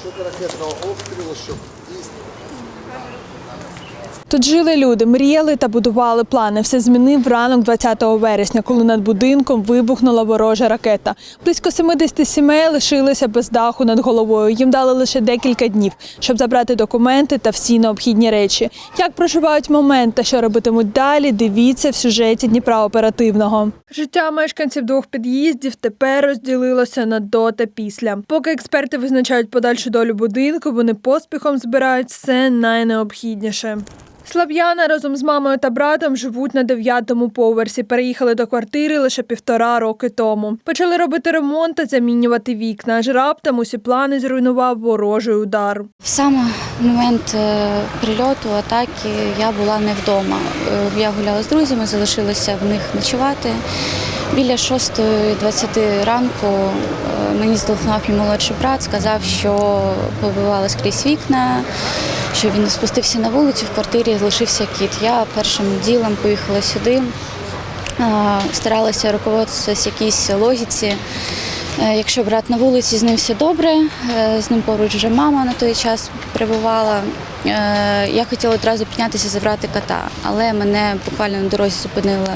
щодо ракетного обстрілу, щоб дійсно Тут жили люди, мріяли та будували плани. Все змінив ранок 20 вересня, коли над будинком вибухнула ворожа ракета. Близько 70 сімей лишилися без даху над головою. Їм дали лише декілька днів, щоб забрати документи та всі необхідні речі. Як проживають момент та що робитимуть далі? Дивіться в сюжеті Дніпра оперативного. Життя мешканців двох під'їздів тепер розділилося на до та після. Поки експерти визначають подальшу долю будинку, вони поспіхом збирають все найнеобхідніше. Слав'яна разом з мамою та братом живуть на дев'ятому поверсі. Переїхали до квартири лише півтора роки тому. Почали робити ремонт та замінювати вікна. Аж раптом усі плани зруйнував ворожий удар. Саме момент е, прильоту, атаки я була не вдома. Е, Я гуляла з друзями, залишилася в них ночувати. Біля 6.20 ранку е, мені зателефонував мій молодший брат, сказав, що побивали скрізь вікна, що він спустився на вулицю, в квартирі залишився кіт. Я першим ділом поїхала сюди, старалася руководствуватися якійсь логіці. Е, Якщо брат на вулиці, з ним все добре, е, з ним поруч вже мама на той час перебувала. Е, Я хотіла одразу піднятися забрати кота, але мене буквально на дорозі зупинили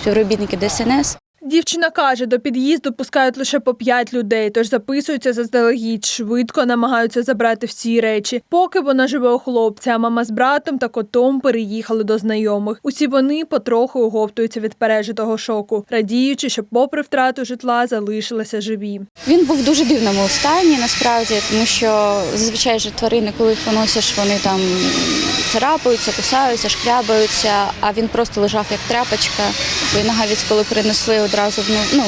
співробітники ДСНС. Дівчина каже, до під'їзду пускають лише по п'ять людей, тож записуються заздалегідь, швидко намагаються забрати всі речі. Поки вона живе у хлопця, а мама з братом та котом переїхали до знайомих. Усі вони потроху оговтуються від пережитого шоку, радіючи, що, попри втрату житла, залишилися живі. Він був в дуже дивному стані, насправді, тому що зазвичай же тварини, коли їх виносиш, вони там царапаються, кусаються, шкрябаються, а він просто лежав як тряпочка. І навіть коли принесли одразу ну, ну,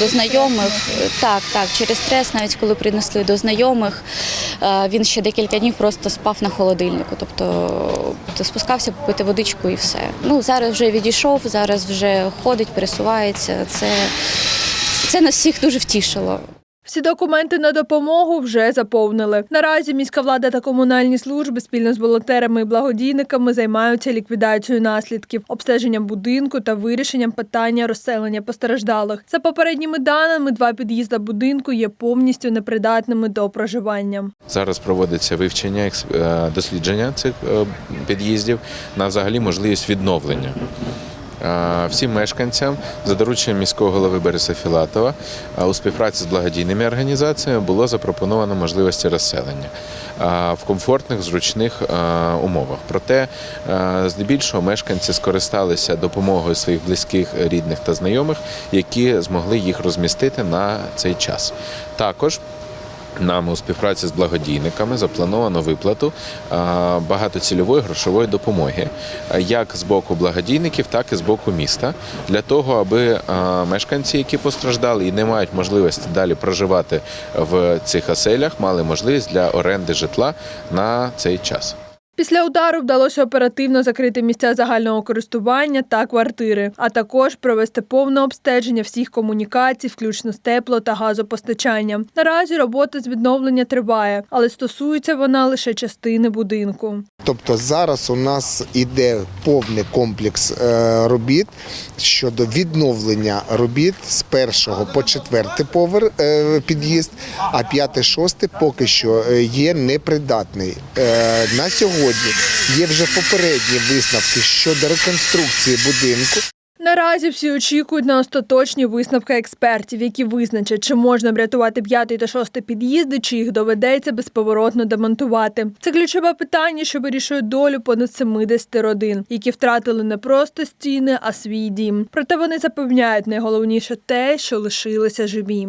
до знайомих, так, так, через стрес, навіть коли принесли до знайомих, е, він ще декілька днів просто спав на холодильнику. Тобто спускався попити водичку і все. Ну зараз вже відійшов, зараз вже ходить, пересувається. Це, це нас всіх дуже втішило. Всі документи на допомогу вже заповнили. Наразі міська влада та комунальні служби спільно з волонтерами і благодійниками займаються ліквідацією наслідків, обстеженням будинку та вирішенням питання розселення постраждалих. За попередніми даними, два під'їзда будинку є повністю непридатними до проживання. Зараз проводиться вивчення е, дослідження цих е, під'їздів на взагалі можливість відновлення. Всім мешканцям за дорученням міського голови Бориса Філатова у співпраці з благодійними організаціями було запропоновано можливості розселення в комфортних, зручних умовах. Проте, здебільшого, мешканці скористалися допомогою своїх близьких, рідних та знайомих, які змогли їх розмістити на цей час. Також Нами у співпраці з благодійниками заплановано виплату е, багатоцільової грошової допомоги, е, як з боку благодійників, так і з боку міста, для того, аби е, мешканці, які постраждали і не мають можливості далі проживати в цих оселях, мали можливість для оренди житла на цей час. Після удару вдалося оперативно закрити місця загального користування та квартири, а також провести повне обстеження всіх комунікацій, включно з тепло та газопостачанням. Наразі робота з відновлення триває, але стосується вона лише частини будинку. Тобто зараз у нас іде повний комплекс е, робіт щодо відновлення робіт з першого по четвертий поверх е, під'їзд, а п'ятий, шостий поки що е, є непридатний. На сьогодні є вже попередні висновки щодо реконструкції будинку. Наразі всі очікують на остаточні висновки експертів, які визначать, чи можна врятувати п'ятий та шостий під'їзди, чи їх доведеться безповоротно демонтувати. Це ключове питання, що вирішує долю понад 70 родин, які втратили не просто стіни, а свій дім. Проте вони запевняють найголовніше те, що лишилися живі.